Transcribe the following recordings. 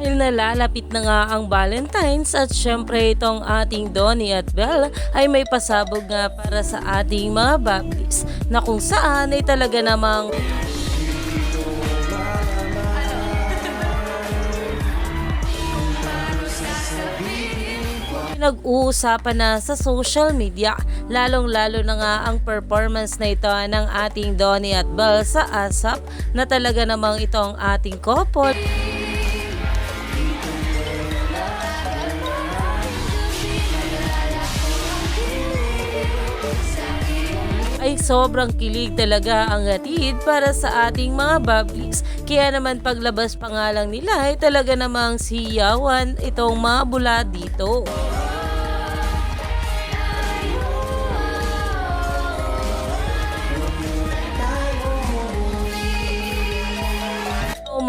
Dahil nalalapit na nga ang Valentine's at syempre itong ating Donnie at Belle ay may pasabog nga para sa ating mga bablis na kung saan ay talaga namang nag-uusapan na sa social media. Lalong-lalo na nga ang performance na ito ng ating Donnie at Belle sa ASAP na talaga namang itong ating couple ay sobrang kilig talaga ang hatid para sa ating mga bablis. Kaya naman paglabas pa nila ay talaga namang siyawan itong mga bula dito.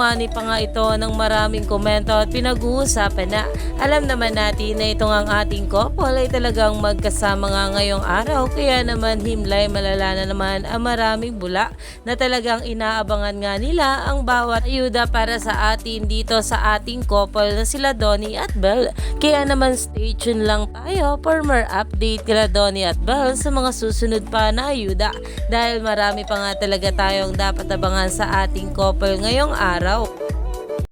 Umani pa nga ito ng maraming komento at pinag-uusapan na. Alam naman natin na itong ang ating couple ay talagang magkasama nga ngayong araw kaya naman himlay malala na naman ang maraming bula na talagang inaabangan nga nila ang bawat ayuda para sa atin dito sa ating couple na sila Donnie at Belle. Kaya naman stay tuned lang tayo for more update kila Donnie at Belle sa mga susunod pa na ayuda dahil marami pa nga talaga tayong dapat abangan sa ating couple ngayong araw. Tchau.